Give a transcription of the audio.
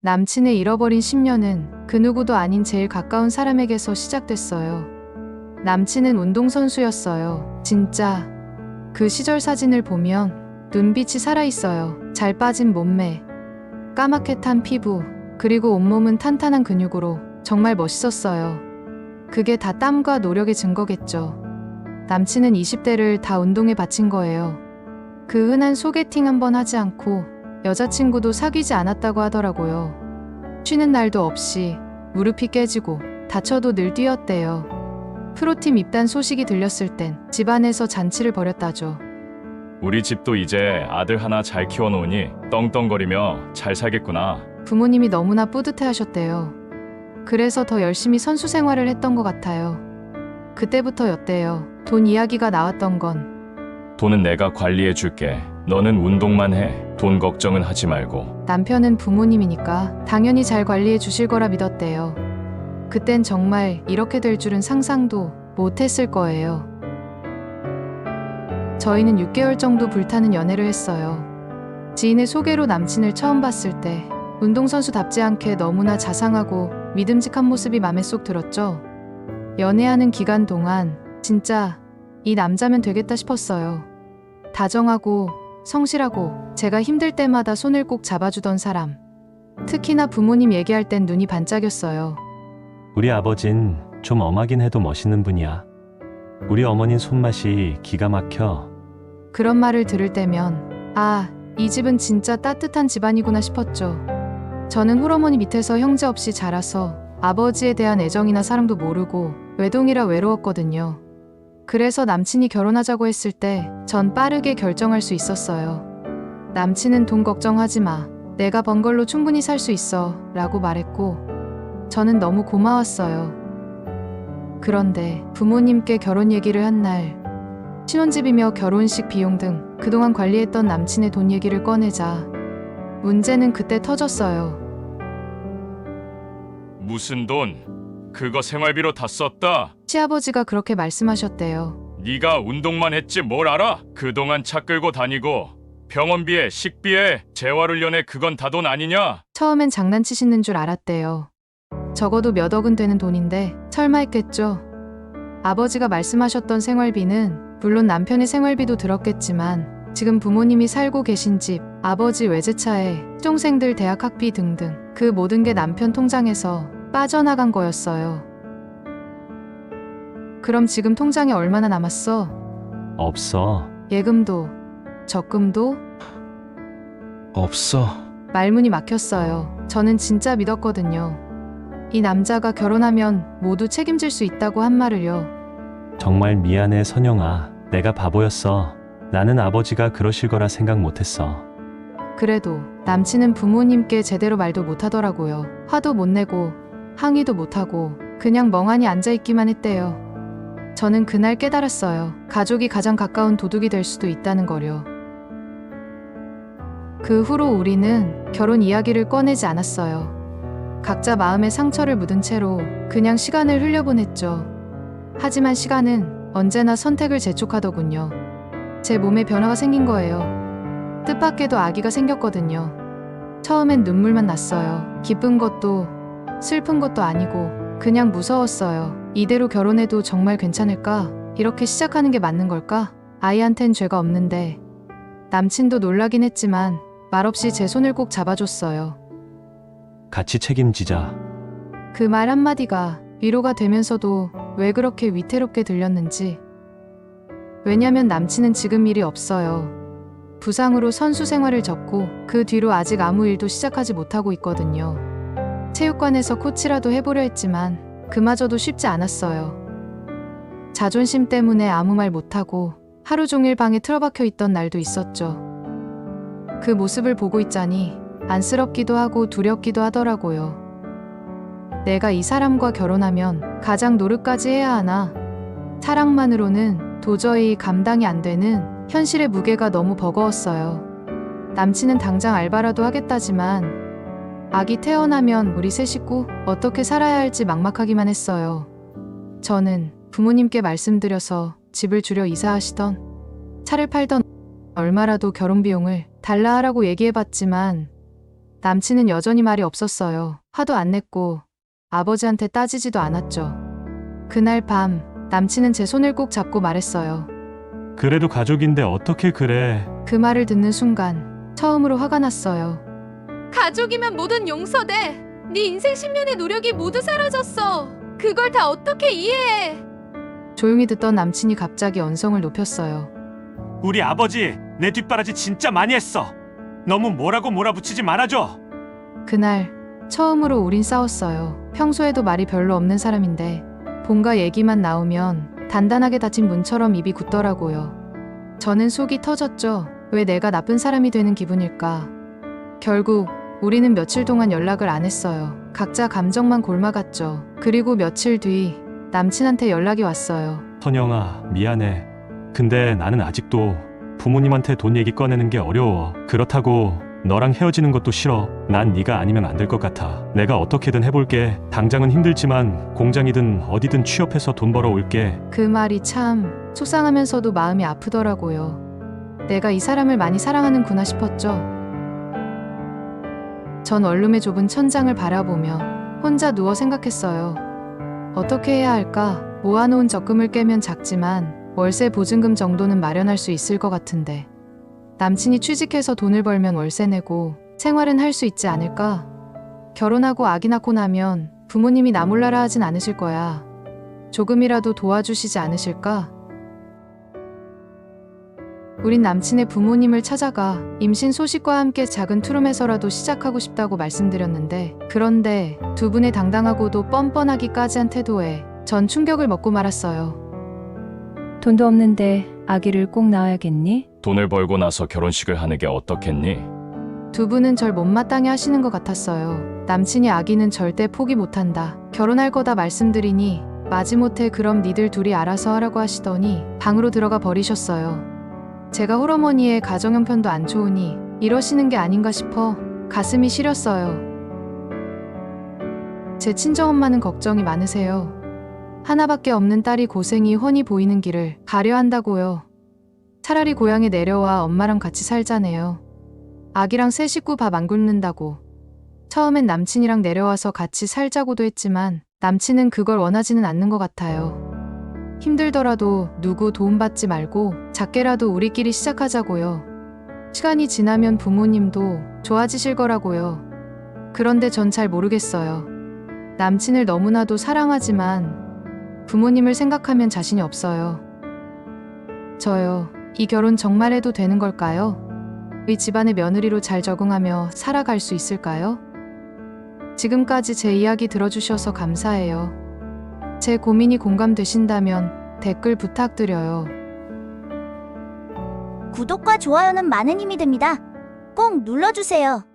남친을 잃어버린 10년은 그 누구도 아닌 제일 가까운 사람에게서 시작됐어요. 남친은 운동선수였어요. 진짜. 그 시절 사진을 보면 눈빛이 살아있어요. 잘 빠진 몸매, 까맣게 탄 피부, 그리고 온몸은 탄탄한 근육으로 정말 멋있었어요. 그게 다 땀과 노력의 증거겠죠. 남친은 20대를 다 운동에 바친 거예요. 그 흔한 소개팅 한번 하지 않고 여자친구도 사귀지 않았다고 하더라고요. 쉬는 날도 없이 무릎이 깨지고 다쳐도 늘 뛰었대요. 프로팀 입단 소식이 들렸을 땐 집안에서 잔치를 벌였다죠. 우리 집도 이제 아들 하나 잘 키워놓으니 떵떵거리며 잘 살겠구나. 부모님이 너무나 뿌듯해 하셨대요. 그래서 더 열심히 선수 생활을 했던 것 같아요. 그때부터였대요. 돈 이야기가 나왔던 건 돈은 내가 관리해 줄게. 너는 운동만 해. 돈 걱정은 하지 말고. 남편은 부모님이니까 당연히 잘 관리해 주실 거라 믿었대요. 그땐 정말 이렇게 될 줄은 상상도 못 했을 거예요. 저희는 6개월 정도 불타는 연애를 했어요. 지인의 소개로 남친을 처음 봤을 때 운동선수답지 않게 너무나 자상하고 믿음직한 모습이 맘에 쏙 들었죠. 연애하는 기간 동안 진짜 이 남자면 되겠다 싶었어요. 다정하고 성실하고 제가 힘들 때마다 손을 꼭 잡아주던 사람. 특히나 부모님 얘기할 땐 눈이 반짝였어요. 우리 아버진 좀 엄하긴 해도 멋있는 분이야. 우리 어머닌 손맛이 기가 막혀. 그런 말을 들을 때면 아, 이 집은 진짜 따뜻한 집안이구나 싶었죠. 저는 홀어머니 밑에서 형제 없이 자라서 아버지에 대한 애정이나 사랑도 모르고 외동이라 외로웠거든요. 그래서 남친이 결혼하자고 했을 때 전 빠르게 결정할 수 있었어요. 남친은 돈 걱정하지 마. 내가 번 걸로 충분히 살 수 있어. 라고 말했고, 저는 너무 고마웠어요. 그런데 부모님께 결혼 얘기를 한 날, 신혼집이며 결혼식 비용 등 그동안 관리했던 남친의 돈 얘기를 꺼내자, 문제는 그때 터졌어요. 무슨 돈? 그거 생활비로 다 썼다. 시아버지가 그렇게 말씀하셨대요. 네가 운동만 했지 뭘 알아? 그동안 차 끌고 다니고 병원비에 식비에 재활훈련에 그건 다 돈 아니냐? 처음엔 장난치시는 줄 알았대요. 적어도 몇 억은 되는 돈인데 설마 했겠죠. 아버지가 말씀하셨던 생활비는 물론 남편의 생활비도 들었겠지만 지금 부모님이 살고 계신 집, 아버지 외제차에 시종생들 대학 학비 등등 그 모든 게 남편 통장에서 빠져나간 거였어요. 그럼 지금 통장에 얼마나 남았어? 없어. 예금도, 적금도, 없어. 말문이 막혔어요. 저는 진짜 믿었거든요. 이 남자가 결혼하면 모두 책임질 수 있다고 한 말을요. 정말 미안해, 선영아. 내가 바보였어. 나는 아버지가 그러실 거라 생각 못했어. 그래도 남친은 부모님께 제대로 말도 못하더라고요. 화도 못 내고 항의도 못하고 그냥 멍하니 앉아있기만 했대요. 저는 그날 깨달았어요. 가족이 가장 가까운 도둑이 될 수도 있다는 거요. 그 후로 우리는 결혼 이야기를 꺼내지 않았어요. 각자 마음의 상처를 묻은 채로 그냥 시간을 흘려보냈죠. 하지만 시간은 언제나 선택을 재촉하더군요. 제 몸에 변화가 생긴 거예요. 뜻밖에도 아기가 생겼거든요. 처음엔 눈물만 났어요. 기쁜 것도 슬픈 것도 아니고 그냥 무서웠어요. 이대로 결혼해도 정말 괜찮을까? 이렇게 시작하는 게 맞는 걸까? 아이한텐 죄가 없는데 남친도 놀라긴 했지만 말없이 제 손을 꼭 잡아줬어요. 같이 책임지자. 그 말 한마디가 위로가 되면서도 왜 그렇게 위태롭게 들렸는지. 왜냐면 남친은 지금 일이 없어요. 부상으로 선수 생활을 접고 그 뒤로 아직 아무 일도 시작하지 못하고 있거든요. 체육관에서 코치라도 해보려 했지만 그마저도 쉽지 않았어요. 자존심 때문에 아무 말 못하고 하루 종일 방에 틀어박혀 있던 날도 있었죠. 그 모습을 보고 있자니 안쓰럽기도 하고 두렵기도 하더라고요. 내가 이 사람과 결혼하면 가장 노릇까지 해야 하나? 사랑만으로는 도저히 감당이 안 되는 현실의 무게가 너무 버거웠어요. 남친은 당장 알바라도 하겠다지만 아기 태어나면 우리 세 식구 어떻게 살아야 할지 막막하기만 했어요. 저는 부모님께 말씀드려서 집을 줄여 이사하시던 차를 팔던 얼마라도 결혼 비용을 달라 하라고 얘기해봤지만 남친은 여전히 말이 없었어요. 화도 안 냈고 아버지한테 따지지도 않았죠. 그날 밤 남친은 제 손을 꼭 잡고 말했어요. 그래도 가족인데 어떻게 그래? 그 말을 듣는 순간 처음으로 화가 났어요. 가족이면 뭐든 용서돼. 네 인생 10년의 노력이 모두 사라졌어. 그걸 다 어떻게 이해해? 조용히 듣던 남친이 갑자기 언성을 높였어요. 우리 아버지 내 뒷바라지 진짜 많이 했어. 너무 뭐라고 몰아붙이지 말아줘. 그날 처음으로 우린 싸웠어요. 평소에도 말이 별로 없는 사람인데 본가 얘기만 나오면 단단하게 닫힌 문처럼 입이 굳더라고요. 저는 속이 터졌죠. 왜 내가 나쁜 사람이 되는 기분일까? 결국 우리는 며칠 동안 연락을 안 했어요. 각자 감정만 골마갔죠. 그리고 며칠 뒤 남친한테 연락이 왔어요. 선영아 미안해. 근데 나는 아직도 부모님한테 돈 얘기 꺼내는 게 어려워. 그렇다고 너랑 헤어지는 것도 싫어. 난 네가 아니면 안 될 것 같아. 내가 어떻게든 해볼게. 당장은 힘들지만 공장이든 어디든 취업해서 돈 벌어 올게. 그 말이 참 속상하면서도 마음이 아프더라고요. 내가 이 사람을 많이 사랑하는구나 싶었죠. 전 원룸의 좁은 천장을 바라보며 혼자 누워 생각했어요. 어떻게 해야 할까? 모아놓은 적금을 깨면 작지만 월세 보증금 정도는 마련할 수 있을 것 같은데. 남친이 취직해서 돈을 벌면 월세 내고 생활은 할 수 있지 않을까? 결혼하고 아기 낳고 나면 부모님이 나 몰라라 하진 않으실 거야. 조금이라도 도와주시지 않으실까? 우린 남친의 부모님을 찾아가 임신 소식과 함께 작은 투룸에서라도 시작하고 싶다고 말씀드렸는데 그런데 두 분의 당당하고도 뻔뻔하기까지 한 태도에 전 충격을 먹고 말았어요. 돈도 없는데 아기를 꼭 낳아야겠니? 돈을 벌고 나서 결혼식을 하는 게 어떻겠니? 두 분은 절 못마땅해 하시는 것 같았어요. 남친이 아기는 절대 포기 못한다. 결혼할 거다 말씀드리니 마지못해 그럼 니들 둘이 알아서 하라고 하시더니 방으로 들어가 버리셨어요. 제가 홀어머니의 가정 형편도 안 좋으니 이러시는 게 아닌가 싶어 가슴이 시렸어요. 제 친정엄마는 걱정이 많으세요. 하나밖에 없는 딸이 고생이 훤히 보이는 길을 가려 한다고요. 차라리 고향에 내려와 엄마랑 같이 살자네요. 아기랑 새 식구 밥 안 굶는다고. 처음엔 남친이랑 내려와서 같이 살자고도 했지만 남친은 그걸 원하지는 않는 것 같아요. 힘들더라도 누구 도움받지 말고 작게라도 우리끼리 시작하자고요. 시간이 지나면 부모님도 좋아지실 거라고요. 그런데 전 잘 모르겠어요. 남친을 너무나도 사랑하지만 부모님을 생각하면 자신이 없어요. 저요. 이 결혼 정말 해도 되는 걸까요? 이 집안의 며느리로 잘 적응하며 살아갈 수 있을까요? 지금까지 제 이야기 들어주셔서 감사해요. 제 고민이 공감되신다면 댓글 부탁드려요. 구독과 좋아요는 많은 힘이 됩니다. 꼭 눌러주세요.